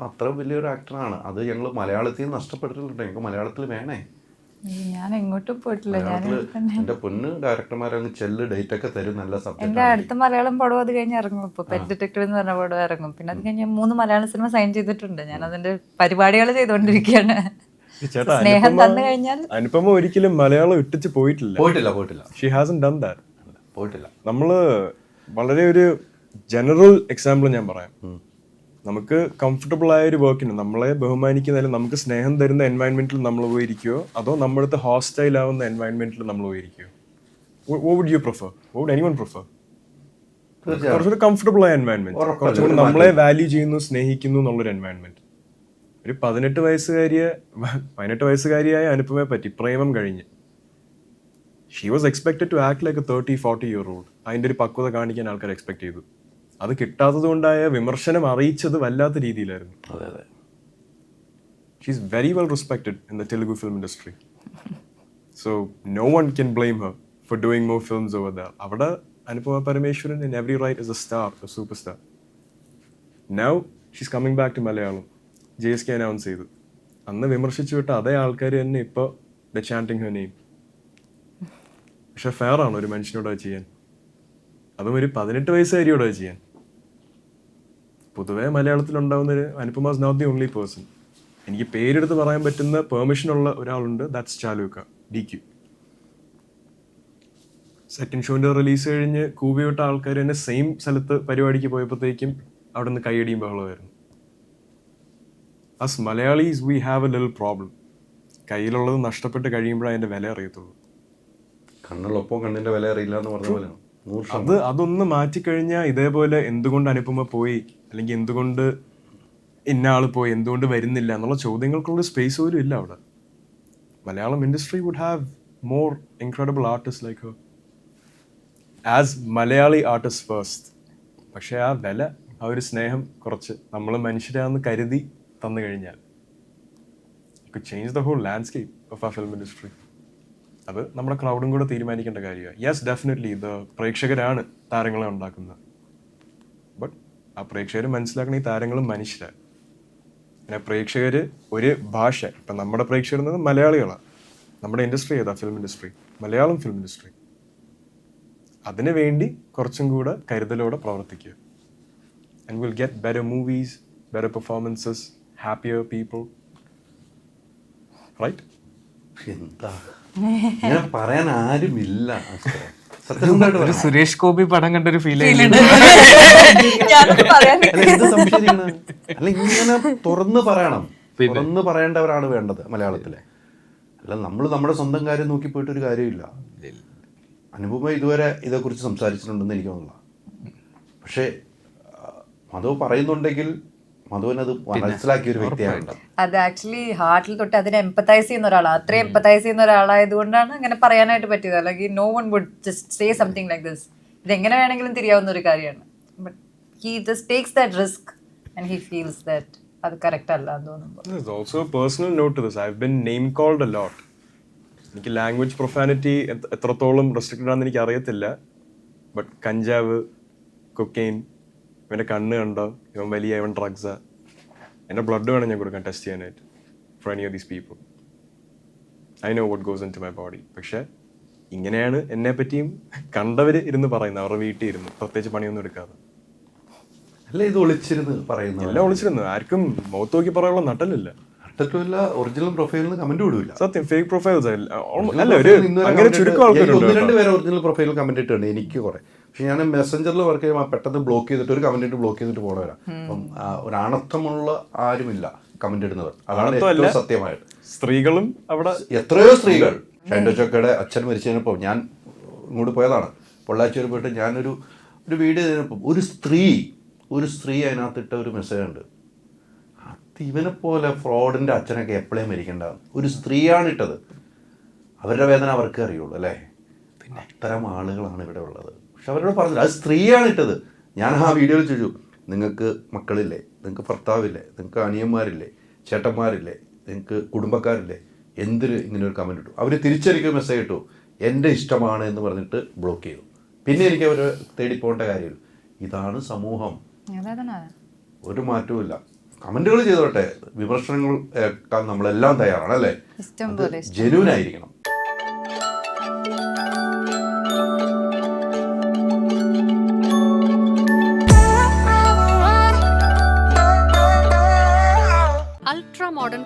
അപ്പോൾ അത്ര വലിയൊരു ആക്ടറാണ്. അത് ഞങ്ങൾ മലയാളത്തിൽ നഷ്ടപ്പെട്ടിട്ടുണ്ട്. ഞങ്ങൾക്ക് മലയാളത്തിൽ വേണേ. ഞാൻ എങ്ങോട്ടും പോയിട്ടില്ല. ഞാൻ തന്നെ. പൊന്ന് ഡയറക്ടർമാരങ്ങ് ചെല്ല് ഡേറ്റ് ഒക്കെ തരും നല്ല എന്റെ സബ്ജക്റ്റ് അടുത്ത മലയാളം പടം അത് കഴിഞ്ഞ് ഇറങ്ങും. ഇപ്പൊ പെറ്റ് ഡിറ്റക്ടീവ് എന്ന് പറഞ്ഞ പടം ഇറങ്ങും. പിന്നെ അത് കഴിഞ്ഞ് മൂന്ന് മലയാള സിനിമ സൈൻ ചെയ്തിട്ടുണ്ട്. ഞാൻ അതിന്റെ പരിപാടികൾ ചെയ്തുകൊണ്ടിരിക്കുകയാണ്. സ്നേഹം തന്നു കഴിഞ്ഞാൽ അനുപമ ഒരിക്കലും മലയാളം ഇട്ടിച്ച് പോയിട്ടില്ല. പോയിട്ടില്ല പോയിട്ടില്ല. ഷി ഹാസൻ ഡൺ ദാറ്റ് പോയിട്ടില്ല. നമ്മൾ വളരെ ഒരു ജനറൽ എക്സാമ്പിൾ ഞാൻ പറയാം. നമുക്ക് കംഫർട്ടബിൾ ആയ ഒരു വർക്കിന് നമ്മളെ ബഹുമാനിക്കുന്നതിൽ നമുക്ക് സ്നേഹം തരുന്ന എൻവയൺമെന്റിൽ നമ്മൾ പോയിരിക്കുകയോ അതോ നമ്മുടെ ഹോസ്റ്റൈൽ ആവുന്ന എൻവയൺമെന്റിൽ നമ്മൾ പോയിരിക്കുമോ would you prefer would any one prefer കുറച്ചൊരു കുറച്ചുകൂടി കംഫർട്ടബിൾ ആയ എൻവയൺമെന്റ് കുറച്ചുകൂടി നമ്മളെ വാല്യൂ ചെയ്യുന്നു സ്നേഹിക്കുന്നു എന്നുള്ളൊരു എൻവയൺമെന്റ് ഒരു പതിനെട്ട് വയസ്സുകാരിയെ പതിനെട്ട് വയസ്സുകാരിയായ അനുപമയെ പറ്റി പ്രേമം കഴിഞ്ഞ്. She was expected to act like a thirty forty year old അതിന്റെ ഒരു പക്വത കാണിക്കാൻ ആൾക്കാർ എക്സ്പെക്ട് ചെയ്തു. അത് കിട്ടാത്തത് കൊണ്ടായ വിമർശനം അറിയിച്ചത് വല്ലാത്ത രീതിയിലായിരുന്നു. അതെ അതെ. She is very well respected in the Telugu film industry so no one can blame her for doing more films over there അവിടെ Anupama Parameswaran in every right is a star a super star now she's coming back to Malayalam J S K announce ചെയ്തു. അന്ന് വിമർശിച്ചു വിട്ട അതേ ആൾക്കാർ തന്നെ ഇപ്പോൾ the chanting her name പക്ഷെ ഫെയർ ആണ് ഒരു മനുഷ്യനോട് ചെയ്യാൻ. അതും ഒരു പതിനെട്ട് വയസ്സുകാരിയോട് ചെയ്യാൻ. പൊതുവേ മലയാളത്തിൽ ഉണ്ടാകുന്ന ഒരു Anupama is not the only person എനിക്ക് പേരെടുത്ത് പറയാൻ പറ്റുന്ന പെർമിഷൻ ഉള്ള ഒരാളുണ്ട്. ദാറ്റ്സ് ചാലൂക്ക. ഡി ക്യു സെക്കൻഡ് ഷോന്റെ റിലീസ് കഴിഞ്ഞ് കൂവി വിട്ട ആൾക്കാർ തന്നെ സെയിം സ്ഥലത്ത് പരിപാടിക്ക് പോയപ്പോഴത്തേക്കും അവിടെ നിന്ന് കൈയടിയും ബഹളമായിരുന്നു as Malayalis we have a lil problem കയ്യിലുള്ളത് നഷ്ടപ്പെട്ട് കഴിയുമ്പോഴേ അതിന്റെ വില അറിയത്തുള്ളൂ. കണ്ണുള്ളപ്പോൾ കണ്ണിന്റെ വില അറിയില്ല എന്ന് പറഞ്ഞ പോലെയാണ്. അത് അതൊന്ന് മാറ്റിക്കഴിഞ്ഞാൽ ഇതേപോലെ എന്തുകൊണ്ട് അനുപമ പോയി? അല്ലെങ്കിൽ എന്തുകൊണ്ട് ഇന്ന ആൾ പോയി എന്തുകൊണ്ട് വരുന്നില്ല എന്നുള്ള ചോദ്യങ്ങൾക്കുള്ള സ്പേസ് പോലും ഇല്ല അവിടെ. Malayalam industry would have more incredible artist like as Malayali artist first പക്ഷേ ആ വില ആ ഒരു സ്നേഹം കുറച്ച് നമ്മൾ മനുഷ്യരാന്ന് കരുതി തന്നു കഴിഞ്ഞാൽ change the whole landscape of ആ ഫിലിം ഇൻഡസ്ട്രി അത് നമ്മുടെ ക്രൗഡും കൂടെ തീരുമാനിക്കേണ്ട കാര്യമാണ്. യെസ് ഡെഫിനറ്റ്ലി ഇത് പ്രേക്ഷകരാണ് താരങ്ങളെ ഉണ്ടാക്കുന്നത്. ആ പ്രേക്ഷകർ മനസ്സിലാക്കണ ഈ താരങ്ങളും മനുഷ്യരാണ് പിന്നെ പ്രേക്ഷകർ ഒരു ഭാഷ ഇപ്പം നമ്മുടെ പ്രേക്ഷകർ എന്നത് മലയാളികളാണ് നമ്മുടെ ഇൻഡസ്ട്രി ഏതാ? Film industry Malayalam film industry അതിനു വേണ്ടി കുറച്ചും കൂടെ കരുതലോടെ പ്രവർത്തിക്കുക. And will get better movies better performances happier people right എന്താ? പറയാൻ ആരുമില്ല ഒരു സുരേഷ് ഗോപി പടം ഫീൽ അല്ല, എന്ത് സംശയിക്കണ്? അല്ല ഇങ്ങനെ തുറന്ന് പറയണം. തുറന്ന് പറയേണ്ടവരാണ് വേണ്ടത് മലയാളത്തിലെ. അല്ല നമ്മൾ നമ്മുടെ സ്വന്തം കാര്യം നോക്കി പോയിട്ട് ഒരു കാര്യമില്ല. അനുപമ ഇതുവരെ ഇതേക്കുറിച്ച് സംസാരിച്ചിട്ടുണ്ടെന്ന് എനിക്ക് തോന്നുന്നു പക്ഷേ ആ, മധു പറയുന്നുണ്ടെങ്കിൽ മധുവിനത് മനസ്സിലാക്കിയ ഒരു വ്യക്തിയാണ്. അത് ആക്ച്വലി ഹാർട്ടിൽ തൊട്ട് അതിനെ എംപത്തൈസ് ചെയ്യുന്ന ഒരാളാണ് അത്രയും എംപത്തൈസ് ചെയ്യുന്ന ഒരാളായത് കൊണ്ടാണ് അങ്ങനെ പറയാനായിട്ട് പറ്റിയത്. അല്ലെങ്കിൽ no one would just say something like this ഇത് എങ്ങനെ വേണമെങ്കിലും തിരിയാവുന്ന ഒരു കാര്യമാണ്. But he just takes that risk and he feels that അത് കറക്റ്റ് അല്ല എന്ന് തോന്നുമ്പോൾ. Also personal not this I been name called a lot. എനിക്ക് ലാംഗ്വേജ് പ്രൊഫാനിറ്റി എത്രത്തോളം റെസ്ട്രിക്റ്റഡ് ആണെന്ന് എനിക്ക് അറിയത്തില്ല ബട്ട് കഞ്ചാവ് കൊക്കെയിൻ ഇവന്റെ കണ്ണ് കണ്ടോ? ഇവൻ വലിയ ഇവൻ ഡ്രഗ്സാ എന്റെ ബ്ലഡ് വേണം ഞാൻ കൊടുക്കാൻ ടെസ്റ്റ് ചെയ്യാനായിട്ട്. For any of these people I know what goes into my body പക്ഷേ ഇങ്ങനെയാണ് എന്നെ പറ്റിയും കണ്ടവർ ഇരുന്ന് പറയുന്നത്. അവരുടെ വീട്ടിൽ ഇരുന്ന്. പ്രത്യേകിച്ച് പണിയൊന്നും എടുക്കാതെ. അല്ല ഇത് ഒളിച്ചിരുന്ന് പറയുന്നത് എല്ലാം ഒളിച്ചിരുന്നു. ആർക്കും മുഖത്ത് നോക്കി പറയാനുള്ള നട്ടലില്ല. ഒറിജിനൽ പ്രൊഫൈലിൽ കമന്റ് വിടൂല സത്യം ഫേക്ക് പ്രൊഫൈൽസ് അല്ല ഒരു അങ്ങനെ ചുരുക്കം ആൾക്കാരുണ്ട് രണ്ട്. പേര് ഒറിജിനൽ പ്രൊഫൈലിൽ കമന്റ് ഇട്ടുണ്ട് എനിക്ക് കുറെ. പക്ഷെ ഞാൻ മെസ്സഞ്ചറിൽ വർക്ക് ചെയ്യുമ്പോൾ പെട്ടെന്ന് ബ്ലോക്ക് ചെയ്തിട്ട് ഒരു കമന്റ് ഇട്ട് ബ്ലോക്ക് ചെയ്തിട്ട് പോണവരാ. അപ്പം ഒരു ആണത്തമുള്ള ആരുമില്ല കമന്റ് ഇടുന്നവർ. അതാണ് ഏറ്റവും സത്യമായത് സ്ത്രീകളും അവിടെ എത്രയോ സ്ത്രീകൾ. ഷൈൻഡോ ചൊക്കയുടെ അച്ഛൻ മരിച്ചതിനൊപ്പം ഞാൻ ഇങ്ങോട്ട് പോയതാണ്. പൊള്ളാച്ചേരി പോയിട്ട് ഞാനൊരു ഒരു വീഡിയോ ചെയ്തപ്പം ഒരു സ്ത്രീ ഒരു സ്ത്രീ അതിനകത്തിട്ട ഒരു മെസ്സേജ് ഉണ്ട്. അത് ഇവനെ പോലെ ഫ്രോഡിന്റെ അച്ഛനൊക്കെ എപ്പോഴേ മരിക്കേണ്ടതാണ് ഒരു സ്ത്രീയാണ് ഇട്ടത്. അവരുടെ വേദന അവർക്ക് അറിയുള്ളൂ അല്ലേ? പിന്നെ അത്തരം ആളുകളാണ് ഇവിടെ ഉള്ളത്. പക്ഷെ അവരോട് പറഞ്ഞില്ല. അത് സ്ത്രീയാണ് ഇട്ടത്. ഞാൻ ആ വീഡിയോയിൽ ചോദിച്ചു നിങ്ങൾക്ക് മക്കളില്ലേ? നിങ്ങൾക്ക് ഭർത്താവില്ലേ? നിങ്ങൾക്ക് അനിയന്മാരില്ലേ? ചേട്ടന്മാരില്ലേ? നിങ്ങൾക്ക് കുടുംബക്കാരില്ലേ? എന്തിന് ഇങ്ങനെ ഒരു കമന്റ് ഇട്ടു? അവർ തിരിച്ചെനിക്ക് മെസ്സേജ് ഇട്ടു. എന്റെ ഇഷ്ടമാണ് എന്ന് പറഞ്ഞിട്ട് ബ്ലോക്ക് ചെയ്തു. പിന്നെ എനിക്ക് അവർ തേടി പോകേണ്ട കാര്യമില്ല. ഇതാണ് സമൂഹം. ഒരു മാറ്റവുമില്ല. കമന്റുകൾ ചെയ്തോട്ടെ. വിമർശനങ്ങൾ നമ്മളെല്ലാം തയ്യാറാണ് അല്ലേ? ഇഷ്ടം